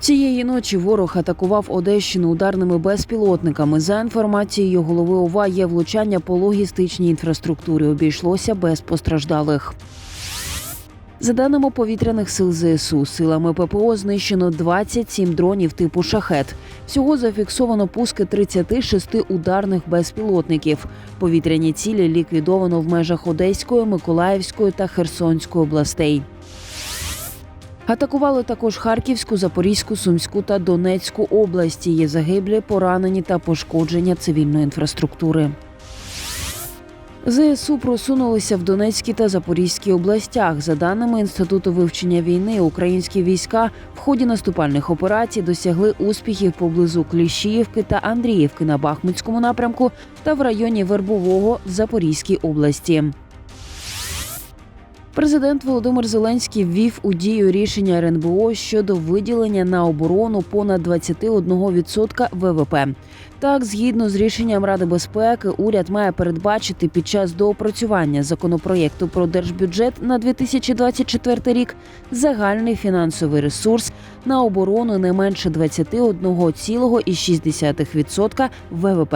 Цієї ночі ворог атакував Одещину ударними безпілотниками. За інформацією голови ОВА є влучання по логістичній інфраструктурі. Обійшлося без постраждалих. За даними повітряних сил ЗСУ, силами ППО знищено 27 дронів типу шахет. Всього зафіксовано пуски 36 ударних безпілотників. Повітряні цілі ліквідовано в межах Одеської, Миколаївської та Херсонської областей. Атакували також Харківську, Запорізьку, Сумську та Донецьку області. Є загиблі, поранені та пошкодження цивільної інфраструктури. ЗСУ просунулися в Донецькій та Запорізькій областях. За даними інституту вивчення війни, українські війська в ході наступальних операцій досягли успіхів поблизу Кліщіївки та Андріївки на Бахмутському напрямку та в районі Вербового в Запорізькій області. Президент Володимир Зеленський ввів у дію рішення РНБО щодо виділення на оборону понад 21% ВВП. Так, згідно з рішенням Ради безпеки, уряд має передбачити під час доопрацювання законопроєкту про держбюджет на 2024 рік загальний фінансовий ресурс на оборону не менше 21,6% ВВП.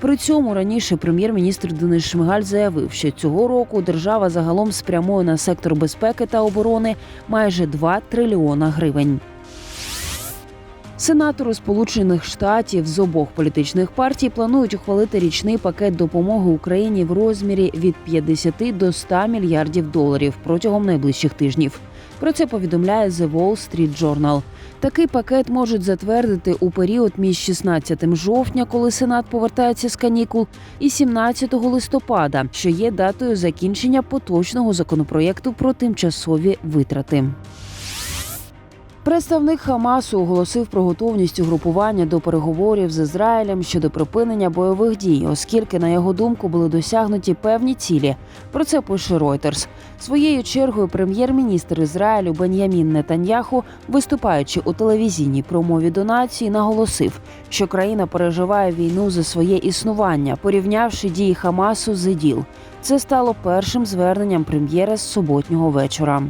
При цьому раніше прем'єр-міністр Денис Шмигаль заявив, що цього року держава загалом спрямує на сектор безпеки та оборони майже 2 трильйона гривень. Сенатори Сполучених Штатів з обох політичних партій планують ухвалити річний пакет допомоги Україні в розмірі від 50 до 100 мільярдів доларів протягом найближчих тижнів. Про це повідомляє The Wall Street Journal. Такий пакет можуть затвердити у період між 16 жовтня, коли Сенат повертається з канікул, і 17 листопада, що є датою закінчення поточного законопроєкту про тимчасові витрати. Представник Хамасу оголосив про готовність угрупування до переговорів з Ізраїлем щодо припинення бойових дій, оскільки, на його думку, були досягнуті певні цілі. Про це пише Reuters. Своєю чергою прем'єр-міністр Ізраїлю Бен'ямін Нетаньяху, виступаючи у телевізійній промові до нації, наголосив, що країна переживає війну за своє існування, порівнявши дії Хамасу з іділ. Це стало першим зверненням прем'єра з суботнього вечора.